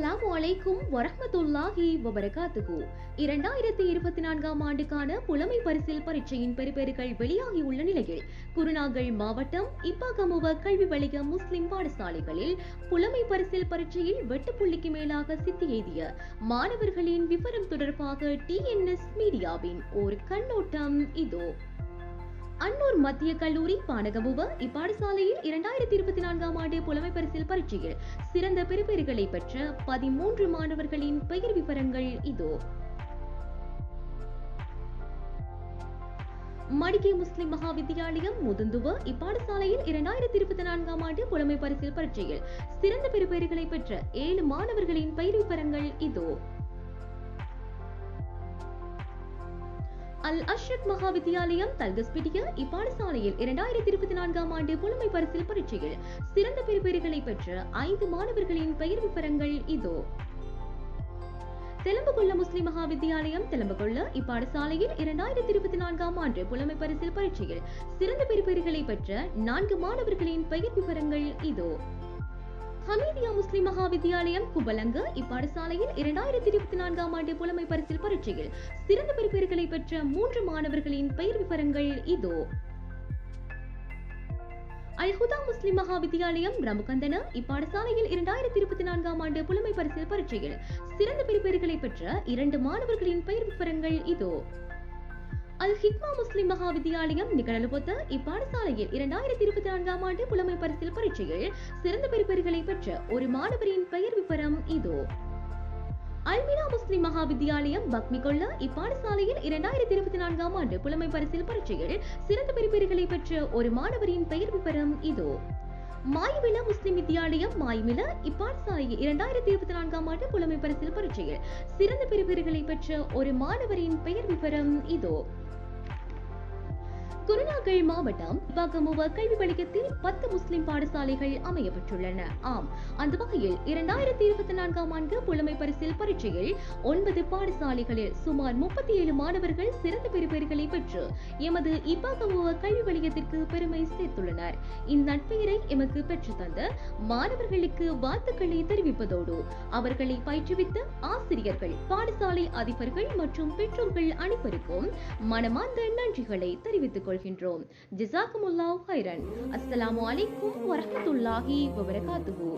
அஸ்ஸலாம் வலைக்கும் வரஹமத்துல்லாஹி வபரகாத்துகு இரண்டாயிரத்தி இருபத்தி நான்காம் ஆண்டுக்கான புலமை பரிசில் பரீட்சையின் பெறுபேறுகள் வெளியாகியுள்ள நிலையில் குருநாகல் மாவட்டம் இப்பாகமுவ கல்வி வணிக முஸ்லிம் பாடசாலைகளில் புலமை பரிசில் பரீட்சையில் வெட்டு புள்ளிக்கு மேலாக சித்தி எய்திய மாணவர்களின் விவரம் தொடர்பாக டிஎன்எஸ் மீடியாவின் ஒரு கண்ணோட்டம் இதோ. அன்னூர் மத்திய கல்லூரி பானகமுவ இப்பாடசாலையில் இரண்டாயிரத்தி இருபத்தி நான்காம் ஆண்டு புலமை பரிசில் பரீட்சையில் சிறந்த பெறுபேறுகளை பெற்ற பதிமூன்று மாணவர்களின் பெயர் விவரங்கள் இதோ. மடிகை முஸ்லிம் மகா வித்தியாலயம் முதுந்துவ இப்பாடசாலையில் இரண்டாயிரத்தி இருபத்தி நான்காம் ஆண்டு புலமை பரிசில் பரீட்சையில் சிறந்த பெறுபேறுகளை பெற்ற ஏழு மாணவர்களின் பெயர் விவரங்கள் இதோ. அல் அஷ்ரத் மகா வித்தியாலயம் தல்கஸ்பிட்டிய இப்பாடசாலையில் இரண்டாயிரத்தி இருபத்தி நான்காம் ஆண்டு புலமை பரிசில் பரீட்சையில் சிறந்த பெறுபேறுகளை பெற்ற ஐந்து மாணவர்களின் பெயர் விவரங்கள் இதோ. தெலம்புகுள்ள முஸ்லிம் மகாவித்யாலயம் தெலம்புகுள்ள இப்பாடசாலையில் இரண்டாயிரத்தி இருபத்தி நான்காம் ஆண்டு புலமை பரிசில் பரீட்சையில் சிறந்த பெறுபேறுகளை பெற்ற நான்கு மாணவர்களின் பெயர் விவரங்கள் இதோ. ஹமீதியா முஸ்லிம் மகா வித்தியாலயம் இப்பாடசாலையில் இரண்டாயிரத்தி இருபத்தி நான்காம் ஆண்டு புலமை பரிசில் பரீட்சையில் சிறந்த பெறுபேறுகளை பெற்ற மூன்று மாணவர்களின் பெயர் விவரங்கள் இதோ. அல்ஹுதா முஸ்லிம் மகா வித்தியாலயம் ரமுகந்தன இப்பாடசாலையில் இரண்டாயிரத்தி இருபத்தி நான்காம் ஆண்டு புலமை பரிசில் பரீட்சையில் சிறந்த பெறுபேறுகளை பெற்ற இரண்டு மாணவர்களின் பெயர் விவரங்கள் இதோ. அல் ஹிக்மா முஸ்லிம் மகாவித்யாலயம் நிகழலுபொத்த இப்பாடசாலையில் இரண்டாயிரத்தி இருபத்தி நான்காம் ஆண்டு புலமை பரிசில் பரீட்சையில் சிறந்த பெறுபேறுகளை பெற்ற ஒரு மாணவரின் பெயர் விவரம் இதோ. அல்மினா முஸ்லிம் மகாவித்யாலயம் வித்தியாலயம் இப்பாடசாலையில் இரண்டாயிரத்தி இருபத்தி நான்காம் ஆண்டு புலமை பரிசில் பரீட்சையில் சிறந்த பெறுபேறுகளை பெற்ற ஒரு மாணவரின் பெயர் விவரம் இதோ. மாயமில முஸ்லிம் வித்தியாலயம் மாயமில இப்பாடசாலையில் இரண்டாயிரத்தி இருபத்தி நான்காம் ஆண்டு புலமை பரிசில் பரீட்சையில் சிறந்த பெறுபேறுகளை பெற்ற ஒரு மாணவரின் பெயர் விவரம் இதோ. குருநாகல் மாவட்டம் பகமுவ கல்வி வளையத்தில் பத்து முஸ்லிம் பாடசாலைகள் அமையப்பட்டுள்ளன ஆம் அந்த வகையில் இரண்டாயிரத்தி இருபத்தி நான்காம் ஆண்டு புலமை பரிசில் பரீட்சையில் ஒன்பது பாடசாலைகளில் சுமார் முப்பத்தி ஏழு மாணவர்கள் சிறந்த பெறுபேறுகளை பெற்று எமது இப்பாகமுவ கல்வி வளையத்திற்கு பெருமை சேர்த்துள்ளனர். இந்நட்பெயரை எமக்கு பெற்று தந்த மாணவர்களுக்கு வாழ்த்துக்களை தெரிவிப்பதோடு அவர்களை பயிற்றுவித்த ஆசிரியர்கள் பாடசாலை அதிபர்கள் மற்றும் பெற்றோர்கள் அனைவருக்கும் மனமார்ந்த நன்றிகளை தெரிவித்துக் கொள்கின்றோம். ஜிசாக்குமுல்லாஹ் ஹைரன் அஸ்லாம் வலைக்கும் வரஹ்மத்துல்லாஹி வபரகாத்துஹு.